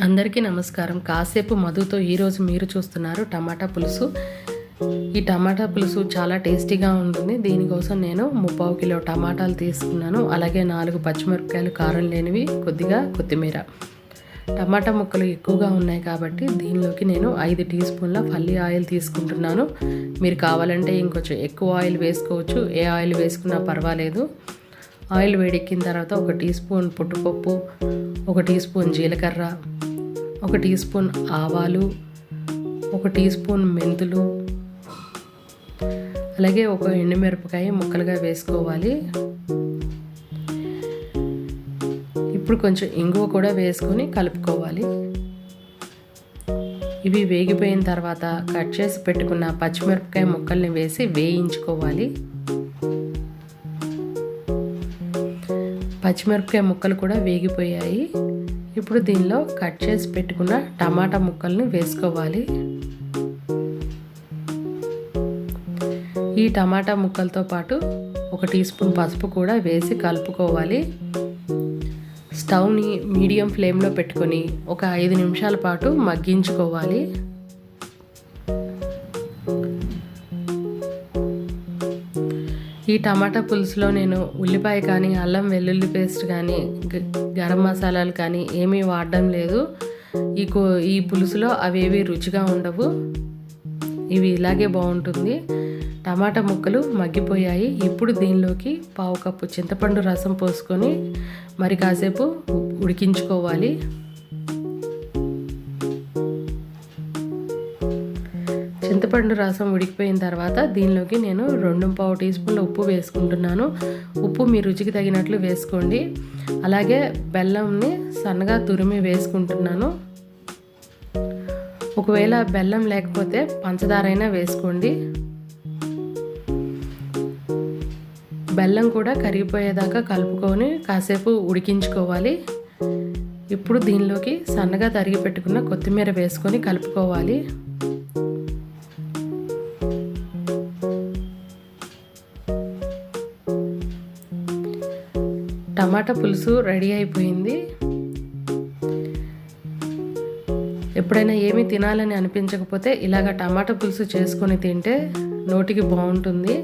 అందరికీ నమస్కారం. కాసేపు మధుతో ఈరోజు మీరు చూస్తున్నారు టమాటా పులుసు. ఈ టమాటా పులుసు చాలా టేస్టీగా ఉంటుంది. దీనికోసం నేను ముప్పావు కిలో టమాటాలు తీసుకున్నాను. అలాగే నాలుగు పచ్చిమిరపకాయలు కారం లేనివి కొద్దిగా కొత్తిమీర. టమాటా ముక్కలు ఎక్కువగా ఉన్నాయి కాబట్టి దీనిలోకి నేను ఐదు టీ స్పూన్ల పల్లి ఆయిల్ తీసుకుంటున్నాను. మీరు కావాలంటే ఇంకొంచెం ఎక్కువ ఆయిల్ వేసుకోవచ్చు. ఏ ఆయిల్ వేసుకున్నా పర్వాలేదు. ఆయిల్ వేడెక్కిన తర్వాత ఒక టీ స్పూన్ పుట్టుపప్పు ఒక టీ స్పూన్ జీలకర్ర ఒక టీ స్పూన్ ఆవాలు ఒక టీ స్పూన్ మెంతులు అలాగే ఒక ఎండుమిరపకాయ ముక్కలుగా వేసుకోవాలి. ఇప్పుడు కొంచెం ఇంగువ కూడా వేసుకొని కలుపుకోవాలి. ఇవి వేగిపోయిన తర్వాత కట్ చేసి పెట్టుకున్న పచ్చిమిరపకాయ ముక్కల్ని వేసి వేయించుకోవాలి. పచ్చిమిరపకాయ ముక్కలు కూడా వేగిపోయాయి. ఇప్పుడు దీనిలో కట్ చేసి పెట్టుకున్న టమాటా ముక్కల్ని వేసుకోవాలి. ఈ టమాటా ముక్కలతో పాటు ఒక టీ స్పూన్ పసుపు కూడా వేసి కలుపుకోవాలి. స్టవ్ని మీడియం ఫ్లేమ్లో పెట్టుకొని ఒక ఐదు నిమిషాల పాటు మగ్గించుకోవాలి. ఈ టమాటా పులుసులో నేను ఉల్లిపాయ కానీ అల్లం వెల్లుల్లి పేస్ట్ కానీ గరం మసాలాలు కానీ ఏమీ వాడడం లేదు. ఈ కో ఈ పులుసులో అవేవి రుచిగా ఉండవు. ఇవి ఇలాగే బాగుంటుంది. టమాటా ముక్కలు మగ్గిపోయాయి. ఇప్పుడు దీనిలోకి పావు కప్పు చింతపండు రసం పోసుకొని మరి కాసేపు ఉడికించుకోవాలి. చింతపండు రసం ఉడికిపోయిన తర్వాత దీనిలోకి నేను రెండు పావు టీ స్పూన్ల ఉప్పు వేసుకుంటున్నాను. ఉప్పు మీ రుచికి తగినట్లు వేసుకోండి. అలాగే బెల్లంని సన్నగా తురిమి వేసుకుంటున్నాను. ఒకవేళ బెల్లం లేకపోతే పంచదార అయినా వేసుకోండి. బెల్లం కూడా కరిగిపోయేదాకా కలుపుకొని కాసేపు ఉడికించుకోవాలి. ఇప్పుడు దీనిలోకి సన్నగా తరిగి పెట్టుకున్న కొత్తిమీర వేసుకొని కలుపుకోవాలి. టమాటా పులుసు రెడీ అయిపోయింది. ఎప్పుడైనా ఏమీ తినాలని అనిపించకపోతే ఇలాగ టమాటా పులుసు చేసుకొని తింటే నోటికి బాగుంటుంది.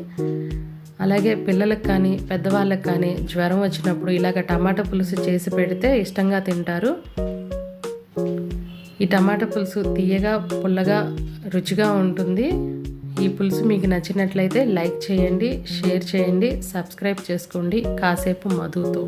అలాగే పిల్లలకు కానీ పెద్దవాళ్ళకి కానీ జ్వరం వచ్చినప్పుడు ఇలాగ టమాటా పులుసు చేసి పెడితే ఇష్టంగా తింటారు. ఈ టమాటా పులుసు తీయగా పుల్లగా రుచిగా ఉంటుంది. ఈ పులుసు మీకు నచ్చినట్లయితే లైక్ చేయండి షేర్ చేయండి సబ్స్క్రైబ్ చేసుకోండి. కాసేపు మధుతో.